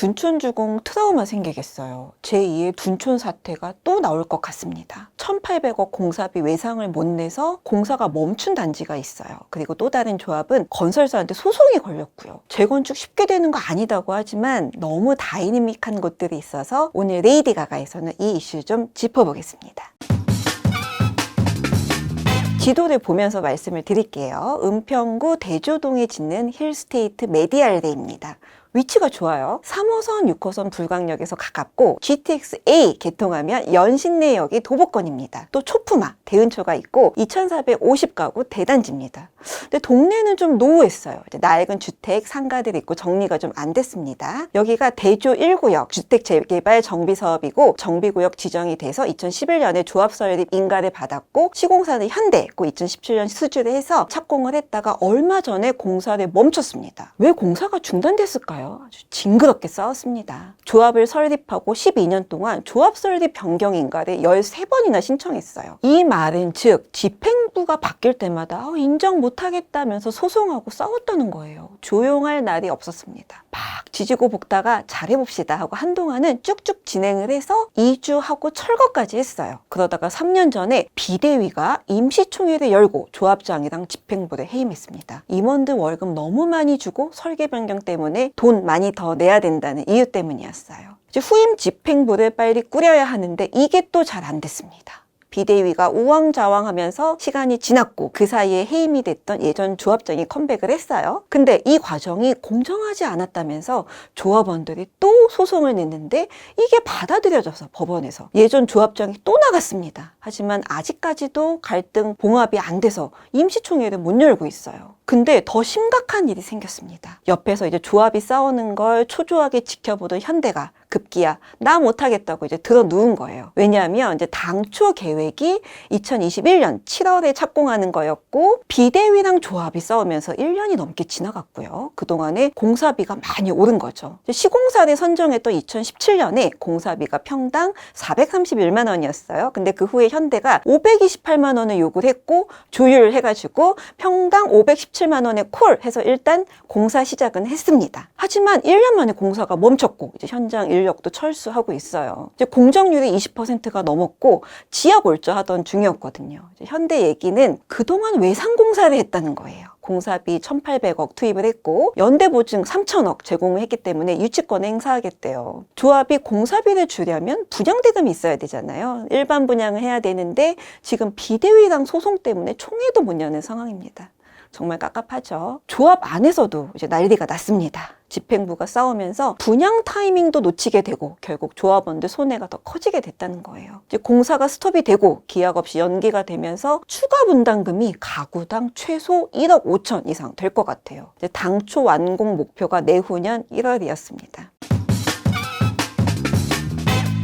둔촌주공 트라우마 생기겠어요. 제2의 둔촌 사태가 또 나올 것 같습니다. 1,800억 공사비 외상을 못 내서 공사가 멈춘 단지가 있어요. 그리고 또 다른 조합은 건설사한테 소송이 걸렸고요. 재건축 쉽게 되는 거 아니다고 하지만 너무 다이내믹한 곳들이 있어서 오늘 레이디 가가에서는 이 이슈 좀 짚어보겠습니다. 지도를 보면서 말씀을 드릴게요. 은평구 대조동에 짓는 힐스테이트 메디알데입니다. 위치가 좋아요. 3호선, 6호선 불광역에서 가깝고 GTX-A 개통하면 연신내역이 도보권입니다. 또 초품화, 대은초가 있고 2,450가구 대단지입니다. 근데 동네는 좀 노후했어요. 이제 낡은 주택, 상가들이 있고 정리가 좀 안 됐습니다. 여기가 대조 1구역 주택 재개발 정비 사업이고 정비구역 지정이 돼서 2011년에 조합 설립 인가를 받았고 시공사는 현대, 그 2017년 수주를 해서 착공을 했다가 얼마 전에 공사를 멈췄습니다. 왜 공사가 중단됐을까요? 아주 징그럽게 싸웠습니다. 조합을 설립하고 12년 동안 조합 설립 변경 인가를 13번이나 신청했어요. 이 말은 즉 집행부가 바뀔 때마다 어, 인정 못하겠다면서 소송하고 싸웠다는 거예요. 조용할 날이 없었습니다. 막 지지고 볶다가 잘해봅시다 하고 한동안은 쭉쭉 진행을 해서 2주하고 철거까지 했어요. 그러다가 3년 전에 비대위가 임시총회를 열고 조합장이랑 집행부를 해임했습니다. 임원들 월급 너무 많이 주고 설계 변경 때문에 돈 많이 더 내야 된다는 이유 때문이었어요. 후임 집행부를 빨리 꾸려야 하는데 이게 또 잘 안 됐습니다. 비대위가 우왕좌왕하면서 시간이 지났고 그 사이에 해임이 됐던 예전 조합장이 컴백을 했어요. 근데 이 과정이 공정하지 않았다면서 조합원들이 또 소송을 냈는데 이게 받아들여져서 법원에서 예전 조합장이 또 나갔습니다. 하지만 아직까지도 갈등 봉합이 안 돼서 임시총회를 못 열고 있어요. 근데 더 심각한 일이 생겼습니다. 옆에서 이제 조합이 싸우는 걸 초조하게 지켜보던 현대가 급기야 나 못하겠다고 이제 들어 누운 거예요. 왜냐하면 이제 당초 계획이 2021년 7월에 착공하는 거였고 비대위랑 조합이 싸우면서 1년이 넘게 지나갔고요. 그동안에 공사비가 많이 오른 거죠. 시공사를 선정했던 2017년에 공사비가 평당 431만 원이었어요. 근데 그 후에 현대가 528만 원을 요구를 했고 조율해가지고 평당 517만 원에 콜 해서 일단 공사 시작은 했습니다. 하지만 1년 만에 공사가 멈췄고 이제 현장 인력도 철수하고 있어요. 이제 공정률이 20%가 넘었고 지하 골조하던 중이었거든요. 이제 현대 얘기는 그동안 외상 공사를 했다는 거예요. 공사비 1,800억 투입을 했고 연대 보증 3천억 제공을 했기 때문에 유치권 행사하겠대요. 조합이 공사비를 주려면 분양 대금이 있어야 되잖아요. 일반 분양을 해야 되는데 지금 비대위랑 소송 때문에 총회도 못 여는 상황입니다. 정말 깝깝하죠. 조합 안에서도 이제 난리가 났습니다. 집행부가 싸우면서 분양 타이밍도 놓치게 되고 결국 조합원들 손해가 더 커지게 됐다는 거예요. 이제 공사가 스톱이 되고 기약 없이 연기가 되면서 추가 분담금이 가구당 최소 1억 5천 이상 될 것 같아요. 당초 완공 목표가 내후년 1월이었습니다.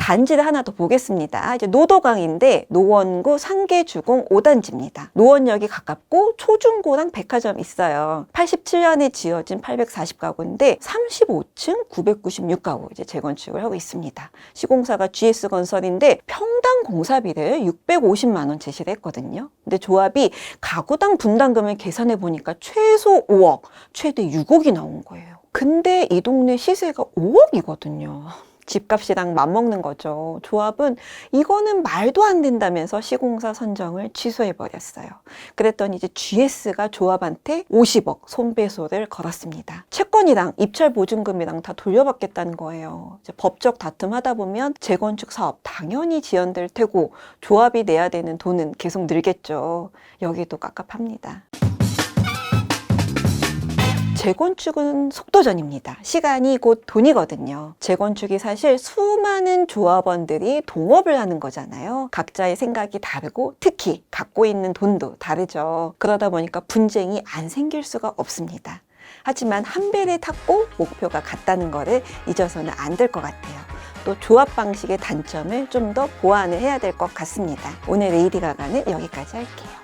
단지를 하나 더 보겠습니다. 이제 노도강인데 노원구 상계주공 5단지입니다. 노원역이 가깝고 초중고랑 백화점 있어요. 87년에 지어진 840가구인데 35층 996가구 이제 재건축을 하고 있습니다. 시공사가 GS건설인데 평당 공사비를 650만 원 제시를 했거든요. 근데 조합이 가구당 분담금을 계산해 보니까 최소 5억, 최대 6억이 나온 거예요. 근데 이 동네 시세가 5억이거든요. 집값이랑 맞먹는 거죠. 조합은 이거는 말도 안 된다면서 시공사 선정을 취소해 버렸어요. 그랬더니 이제 GS가 조합한테 50억 손배소를 걸었습니다. 채권이랑 입찰 보증금이랑 다 돌려받겠다는 거예요. 법적 다툼 하다 보면 재건축 사업 당연히 지연될 테고 조합이 내야 되는 돈은 계속 늘겠죠. 여기도 깝깝합니다. 재건축은 속도전입니다. 시간이 곧 돈이거든요. 재건축이 사실 수많은 조합원들이 동업을 하는 거잖아요. 각자의 생각이 다르고 특히 갖고 있는 돈도 다르죠. 그러다 보니까 분쟁이 안 생길 수가 없습니다. 하지만 한 배를 탔고 목표가 같다는 거를 잊어서는 안 될 것 같아요. 또 조합 방식의 단점을 좀 더 보완을 해야 될 것 같습니다. 오늘 레이디 가가는 여기까지 할게요.